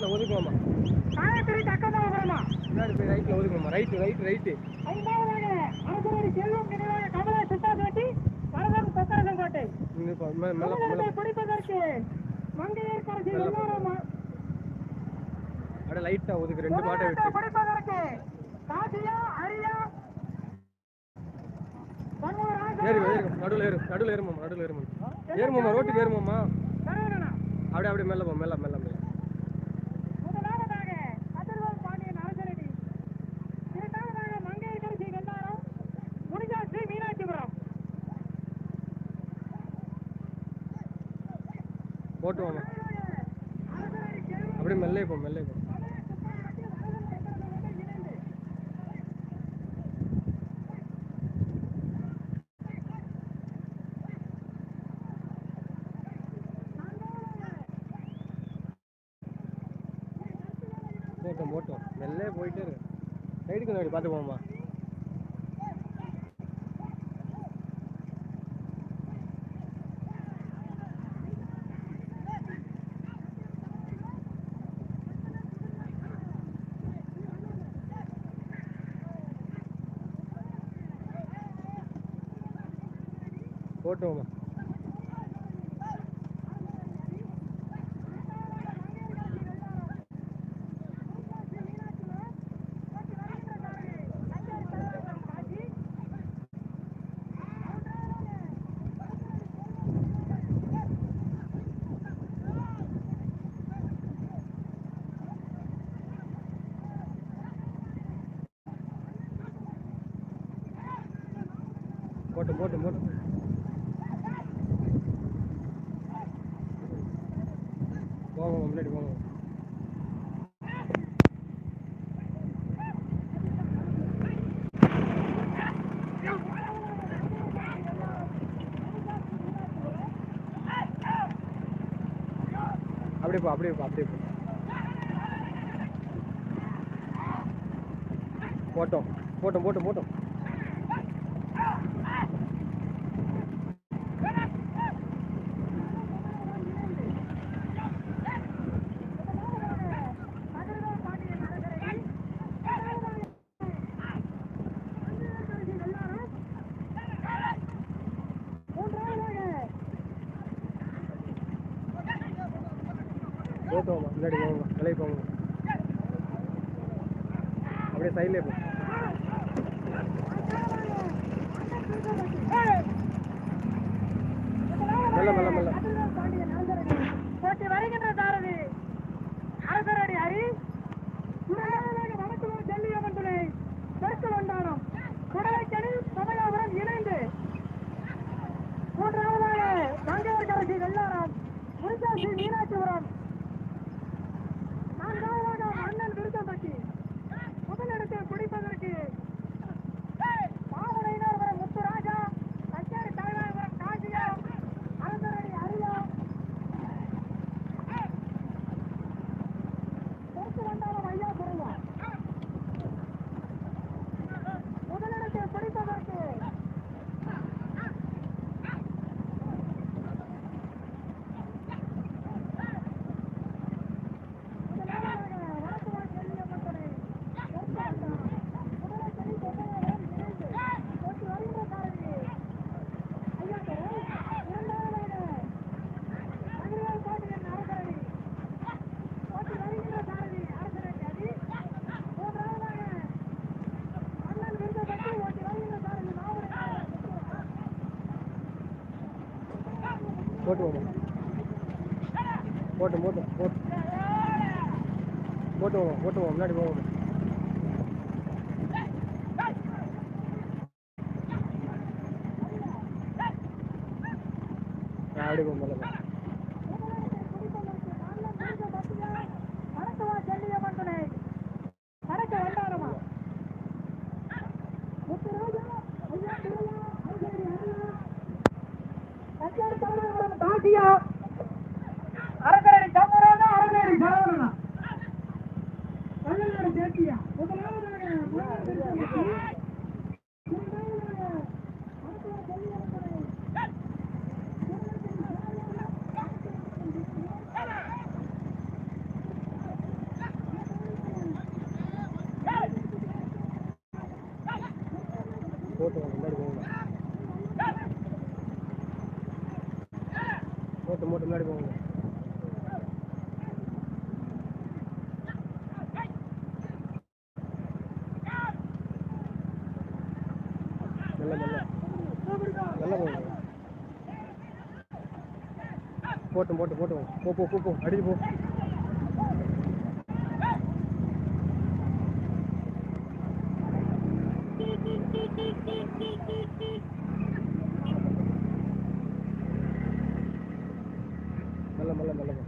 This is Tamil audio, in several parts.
ரைட்டில் ஒதுக்கலாமா காயத்ரி தக்கதான் வரமா முன்னாடி போய் ரைட்டில் ஒதுக்கணுமா ரைட்டு ரைட்டு ரைட்டு ஐந்தாவதாக அரசுரை செல்வம் நினைவாக கமலா சித்தாசோட்டி வரதம் சத்தரசம் கோட்டை கமலத்தை பிடிப்பதற்கு மங்கையர்கரசி லைட்டா ஒதுக்கு ரெண்டு மாட்டை விட்டு. பிடிப்பதற்கு காசியா அரியா ஏறு ஏறு நடுவில் ஏறு நடுவில் ஏறுமாமா நடுவில் ஏறுமாமா ரோட்டுக்கு ஏறுமாமா அப்படியே அப்படியே மெல்ல போ மெல்ல மெல்ல மெல்ல போ மெல்லே போ போட்டோம் போட்டோம் மெல்லே போயிட்டே இருக்கு. சைடுக்கு முன்னாடி பார்த்து போமா போட்டோமா. போட்டு போட்டு போட்டு. போங்க முன்னாடி போங்க அப்படியே போ அப்படியே போ அப்படியே போ. போட்டோம் போட்டோம் போட்டோம் போட்டோம். போட்டோம் முன்னாடி போங்க விலை போங்க அப்படியே சைட்லேயே போ. மெல்ல மெல்ல மெல்ல போட்டி வருகின்ற சாரதி அரசரடி ஹரி இரண்டாவதாக வடக்குளூர் ஜல்லியம்மன் துணை தெற்கு வண்டானம் குடலைக்கணி சமயாபுரம் இணைந்து மூன்றாவதாக மங்கையர்கரசி வெள்ளாரம் முருகாசி மீனாட்சிபுரம் நான்காவதாக மன்னன் விருத்தம்பட்டி முதலிடத்தை பிடிப்பதற்கு பாவனையினர் வர முத்துராஜா கச்சேரி தலைவாய்புரம் காசியா அரசரடி அரியா தெற்கு வண்டானம் ஐயா குறையா முதலிடத்தை பிடிப்பதற்கு போட்டு போமா போட்டு போட்டு போட்டு. போட்டு போமா போட்டு போமா முன்னாடி போவோம் ஆ, அப்படியே போ மேலே போ அரசரடி சமராஜா அரசரடி சரவணனா தமிழ்நாடு தேசியா முதலாவதாக இரண்டாவதாக மருத்துவ கல்வியரசரை போட்டு வாங்க முன்னாடி போங்க போட்டு மூட்டு முன்னாடி போங்க மெல்ல மெல்ல மெல்ல போங்க போட்டும் போட்டு போட்டு வாங்க. போ போ போ போ அடிச்சு போ மெல்ல மெல்ல மெல்ல போ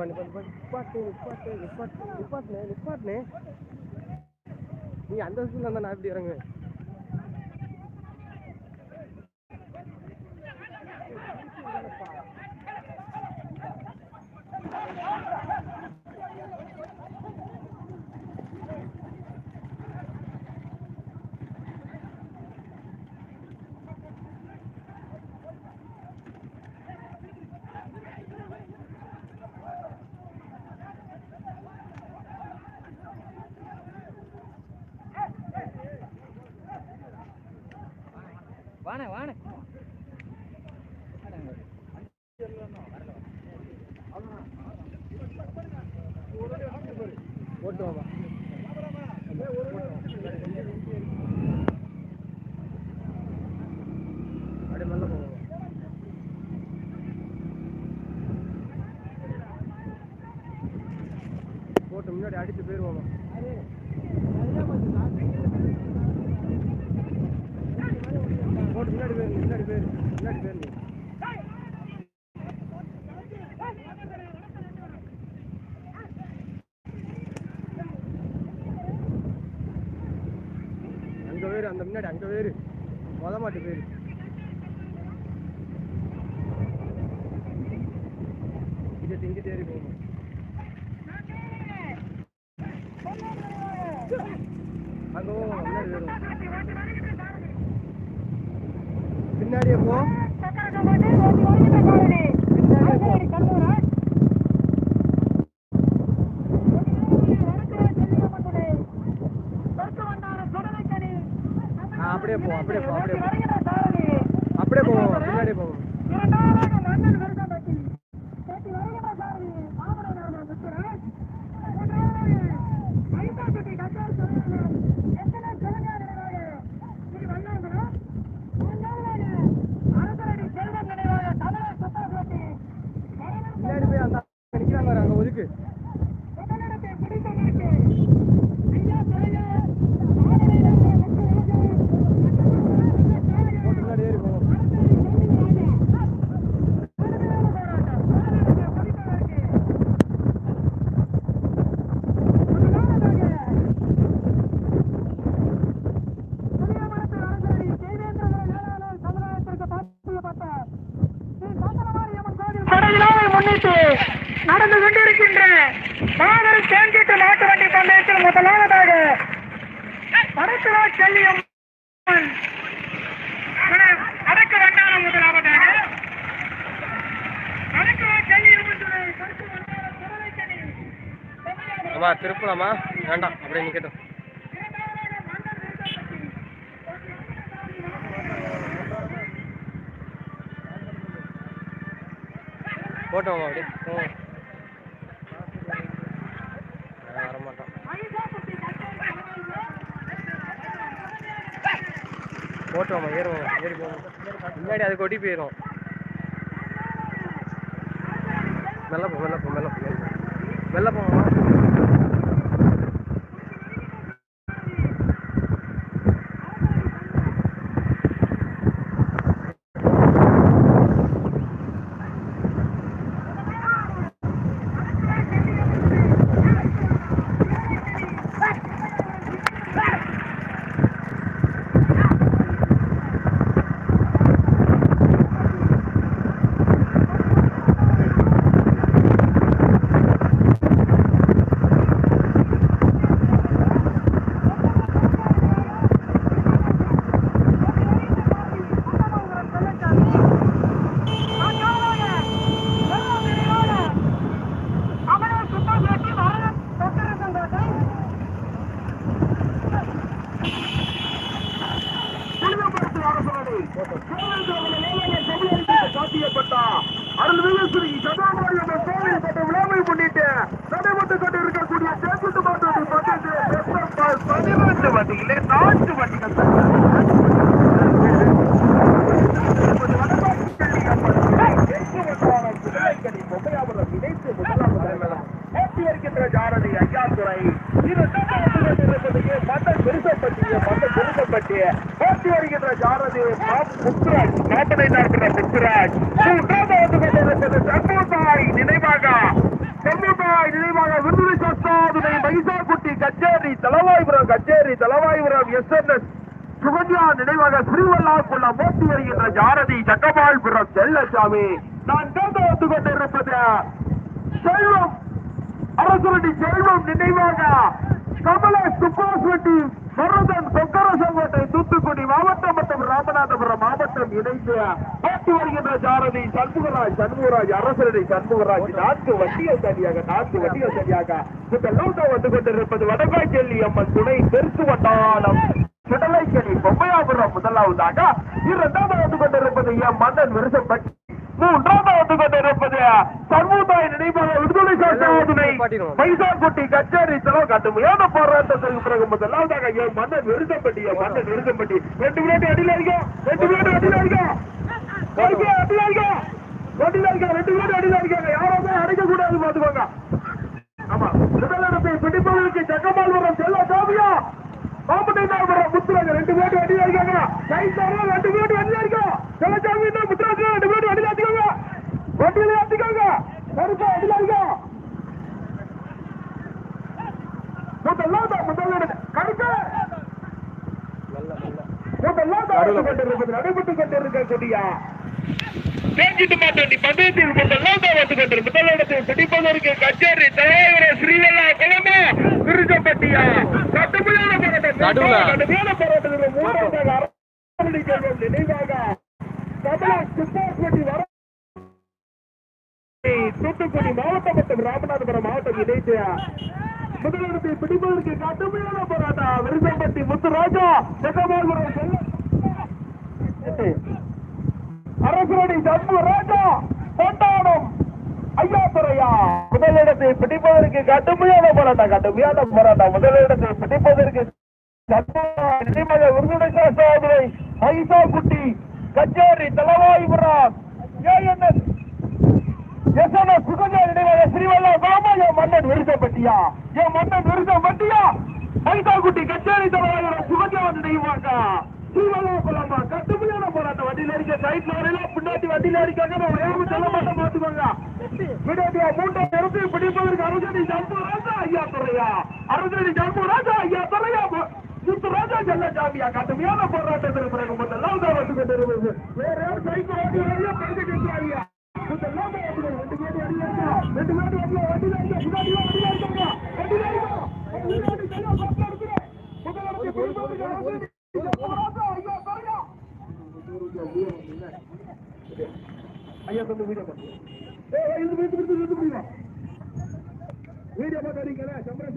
நிப்பாட்டு நிப்பாட்டு நிப்பாட்டு நிப்பாட்டு நிப்பாட்டு நிப்பாட்டுனே நிப்பாட்டுனே நீ அந்த ஸ்கூல்ல இருந்தா நான் எப்படி இறங்குவேன்? வாண வாண. போட்டு வாங்க அப்படியே மெல்ல போங்க போட்டு முன்னாடி அடித்து போயிருவாங்க போட்டு முன்னாடி போயிருங்க முன்னாடி போயிரு முன்னாடி போயிருங்க அங்க வேறு அந்த முன்னாடி அங்க வேறு மொத மாட்டு பேரு இதை திங்கிட்டே இருக்கும் போவோம் முன்னாடி பின்னாடியே போ. அப்படியே போ அப்படியே போ அப்படியே அப்படியே போவோம் பின்னாடியே போவோம் பின்னாடி போய் அந்த நிக்கிறாங்க பாரு, அங்க ஒதுக்கு. முன்னிட்டு நடந்து கொண்டிருக்கின்ற மாபெரும் தேன்கீட்டு மாட்டு வண்டி பந்தயத்தில் முதலாவதாக வடக்குவா செல்லியம் வடக்கு வண்டான முதலாவதாக வடக்குவா செல்லியம் திருப்பலாமா வேண்டாம் அப்படியே நிக்கட்டும். போட்டோமா அப்படி ம் வரமாட்டோம். போட்டோமா ஏறுவோம் ஏறி போவோம் முன்னாடி அது கொடி போயிடும் மெல்ல போ மெல்ல போ மெல்ல போ மெல்ல நடைபெற்றுக் கொண்டிருக்கக்கூடிய தேசிய மாற்றத்தை பட்ஜெட் பதினெட்டு வண்டியிலே நான்கு வண்டிகள் நினைவாக. சஸ்தாதுனை மைசாக்குட்டி கச்சேரி தலவாய்புரம் கச்சேரி Thalavaipuram S N S Sukanya நினைவாக திருவள்ளாக்குள்ள மோட்டி வருகின்ற ஜாரதி சக்கமாள்புரம் செல்லசாமி. நான் கேட்டு வந்து கொண்டிருப்பது செல்வம் அரசுரடி செல்வம் நினைவாக கமல சுபாஷ் ரெட்டி மருதன் கொக்கரசங்கோட்டை தூத்துக்குடி மாவட்டம் மற்றும் ராமநாதபுரம் மாவட்டம் இணைந்து போட்டி வருகின்ற ஜாரதி சண்முகராஜ் சண்முகராஜ் அரசரடி சண்முகராஜ் நான்கு வண்டிகள் சரியாக நான்கு வண்டிகள் சரியாக இந்த வந்து கொண்டிருப்பது வடகாய்ச்செல்லி அம்மன் துணை தெற்கு வட்டாரம். சுடலைக்கணி பொம்மையாபுரம் முதலாவதாக இரண்டாவது வந்து கொண்டிருப்பது என் மன்னன் விருசப்பட்டி மூன்றாவது வந்து கொண்டிருப்பது சர்வோதாய நினைவாக விடுதலை சாசனை மைசாக்குட்டி கச்சேரி செலவு கடுமையான போராட்டத்திற்கு பிறகு முதலாவதாக என் மன்னன் விருசப்பட்டி என் மன்னன் விருசப்பட்டி ரெண்டு விளையாட்டு அடியில் ரெண்டு விளையாட்டு அடியில் அடிக்கும் அடிக்க அடியில் அடிக்கும் அடிக்கும் ரெண்டு அடியில் அடிக்காங்க யாராவது அடிக்க கூடாது பாத்துக்கோங்க ஆமா முதலிடத்தை பிடிப்பதற்கு ஜக்கமால் வரும் செல்ல சாமியா? காம்படைந்தாபுரம் முத்துராஜ். ரெண்டு பேரும் அடியில் அடிக்காங்க கைத்தாரா ரெண்டு பேரும் அடியில் அடிக்கும் செல்லசாமி முத்துராஜ். ரெண்டு பேரும் அடியில் அடிக்காங்க வண்டியில அடிக்காங்க கருப்பா அடியில் அடிக்கும் முதல்லாம் தான். முதலிடம் கருப்பா. முதல்லாம் தான். கொண்டிருப்பது நடைபெற்றுக் கொண்டிருக்கக்கூடிய பேஞ்சிட்டு மாட்டேன். பந்தயத்தில் முதல்லாம் தான் வந்து கொண்டிரு முதலிடத்தை பிடிப்பதற்கு கச்சேரி தலைவர் ஸ்ரீவல்லா குழம்பு விருஜப்பட்டியா கடுமையான போராட்டம். கடுமையான போராட்டத்தில் மூன்றாவதாக அரசு செல்வம் நினைவாக கமலா சுப்பாஸ்பட்டி வர தூத்துக்குடி மாவட்டம் மற்றும் ராமநாதபுரம் மாவட்டம் இணைத்து முதலிடத்தை பிடிப்பதற்கு கடுமையான போராட்டம். விருசம்பட்டி முத்துராஜா செக்கமால்புரம் செல்ல அரசரடி சண்முக ராஜா கொண்டாடும் ஐயாத்துறையா. முதலிடத்தை பிடிப்பதற்கு கடுமையான போராட்டம் கடுமையான போராட்டம். முதலிடத்தை பிடிப்பதற்கு நினைமக விருதுடை குட்டி கச்சேரி தலவாய்புரம் ஏஎன்எஸ் எசன சுகஜா நினைவாக ஸ்ரீவல்லா குளமா என் மன்னன் விருதப்பட்டியா என் மன்னன் விருசப்பட்டியா ஐசா குட்டி கச்சேரி தலவாய்புரம் சுகஜா நினைவாக. ஸ்ரீவல்லா குளமா கடுமையான போராட்டம். வண்டியில அடிக்க சைட்ல வரையில பின்னாடி வண்டியில நான் வேகம் சொல்ல மாட்டேன் பாத்துக்கோங்க பின்னாடி மூட்டை நிறுத்தி பிடிப்பதற்கு ஜம்பு ராஜா ஐயா துறையா? அரசடி ஜம்பு ராஜா ஐயா துறையா? முத்து ராஜா செல்லசாமியா கடுமையான போராட்டத்திற்கு பிறகு முதல்லாம் தான் வந்து கொண்டிருப்பது வேற யார் சைக்கிள் ஓட்டி வரையா படுத்து நிற்கிறாங்க முதல்லாம் தான் வந்து ரெண்டு பேரும் அடியா ரெண்டு பேரும் வந்து வண்டியில முதலமைச்சர் பிடிப்பதற்கு அரசடி ஜம்பு ராஜா ஐயா துறையா ஐயா கொஞ்சம் வீடியோ பார்த்து வீடியோ பார்த்து சம்பரசி